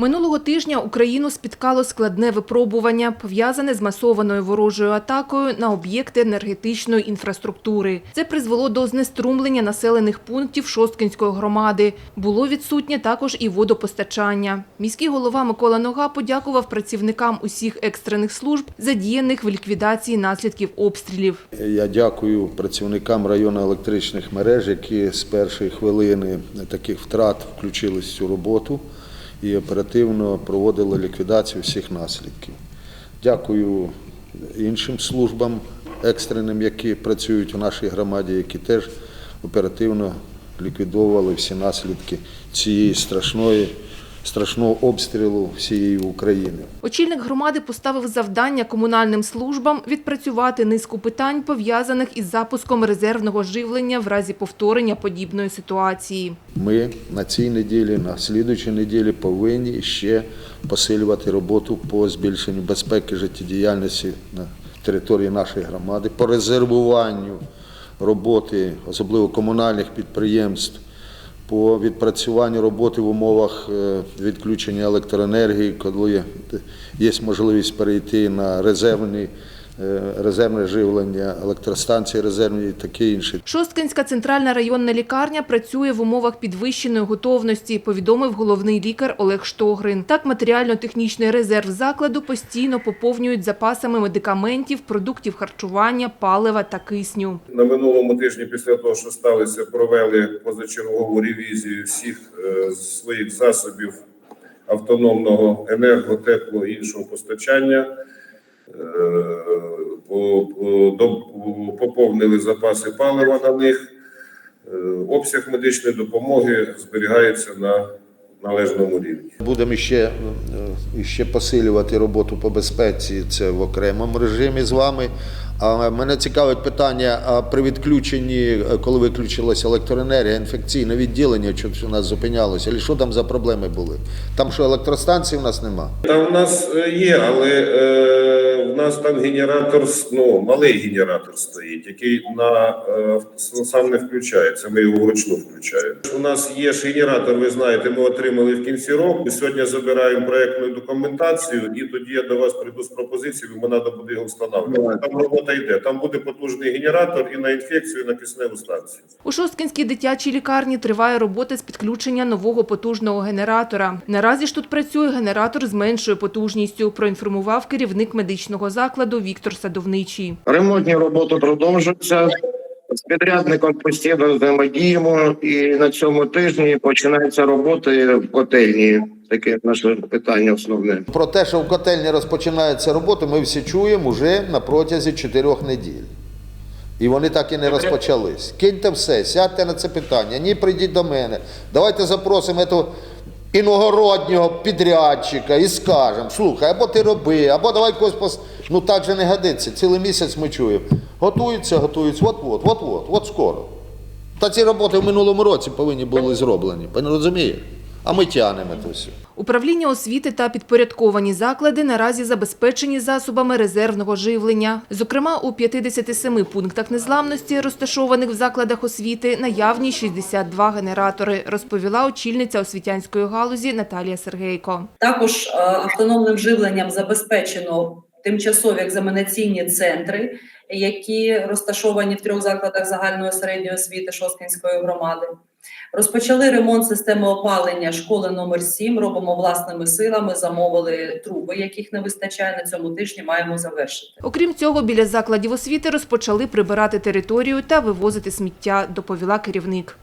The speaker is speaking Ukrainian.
Минулого тижня Україну спіткало складне випробування, пов'язане з масованою ворожою атакою на об'єкти енергетичної інфраструктури. Це призвело до знеструмлення населених пунктів Шосткинської громади. Було відсутнє також і водопостачання. Міський голова Микола Нога подякував працівникам усіх екстрених служб, задіяних в ліквідації наслідків обстрілів. Я дякую працівникам району електричних мереж, які з першої хвилини таких втрат включились в цю роботу і оперативно проводили ліквідацію всіх наслідків. Дякую іншим службам екстреним, які працюють у нашій громаді, які теж оперативно ліквідовували всі наслідки цієї страшної, страшного обстрілу всієї України. Очільник громади поставив завдання комунальним службам відпрацювати низку питань, пов'язаних із запуском резервного живлення в разі повторення подібної ситуації. Ми на цій неділі, на слідуючій неділі повинні ще посилювати роботу по збільшенню безпеки життєдіяльності на території нашої громади, по резервуванню роботи, особливо комунальних підприємств, по відпрацюванню роботи в умовах е, відключення електроенергії, коли є можливість перейти на резервні, резервне живлення, електростанції резервні і таке інше. Шосткинська центральна районна лікарня працює в умовах підвищеної готовності, повідомив головний лікар Олег Штогрин. Так, матеріально-технічний резерв закладу постійно поповнюють запасами медикаментів, продуктів харчування, палива та кисню. На минулому тижні, після того, що сталося, провели позачергову ревізію всіх е, своїх засобів автономного енерго, тепло і іншого постачання. Е, Поповнили запаси палива на них. Е, Обсяг медичної допомоги зберігається на належному рівні. Будемо ще, е, ще посилювати роботу по безпеці, це в окремому режимі з вами. А мене цікавить питання, а при відключенні, коли виключилася електроенергія, інфекційне відділення, що у нас зупинялося, і що там за проблеми були? Там що електростанції в нас нема? Та в нас є, але е, в нас там генератор, ну, малий генератор стоїть, який на е, сам не включається. Ми його вручну включаємо. У нас є ж генератор, ви знаєте, ми отримали в кінці року. Сьогодні забираємо проектну документацію, і тоді я до вас прийду з пропозицією, бо треба буде його встановлювати. Там робота йде. Там буде потужний генератор і на інфекцію, і на кисневу станцію. У Шосткинській дитячій лікарні триває робота з підключення нового потужного генератора. Наразі ж тут працює генератор з меншою потужністю, проінформував керівник медичного закладу Віктор Садовничий. Ремонтні роботи продовжуються. З підрядником постійно взаємодіємо, і на цьому тижні починаються роботи в котельні. Таке наше питання основне. Про те, що в котельні розпочинається робота, ми всі чуємо вже на протязі чотирьох неділь. І вони так і не розпочались. Киньте все, сядьте на це питання. Ні, прийдіть до мене. Давайте запросимо этого іногороднього підрядчика і скажемо, слухай, або ти роби, або давай когось пос... Ну так же не годиться. Цілий місяць ми чуємо. Готуються, готуються, от-от, от-от, от скоро. Та ці роботи в минулому році повинні були зроблені. Ви не розумієте? А ми тягнемо це все. Управління освіти та підпорядковані заклади наразі забезпечені засобами резервного живлення. Зокрема, у 57 пунктах незламності, розташованих в закладах освіти, наявні 62 генератори, розповіла очільниця освітянської галузі Наталія Сергейко. Також е, автономним живленням забезпечено тимчасові екзаменаційні центри, які розташовані в трьох закладах загальної середньої освіти Шосткинської громади. Розпочали ремонт системи опалення школи номер 7 Робимо власними силами, замовили труби, яких не вистачає на цьому тижні. Маємо завершити. Окрім цього, біля закладів освіти розпочали прибирати територію та вивозити сміття, доповіла керівник.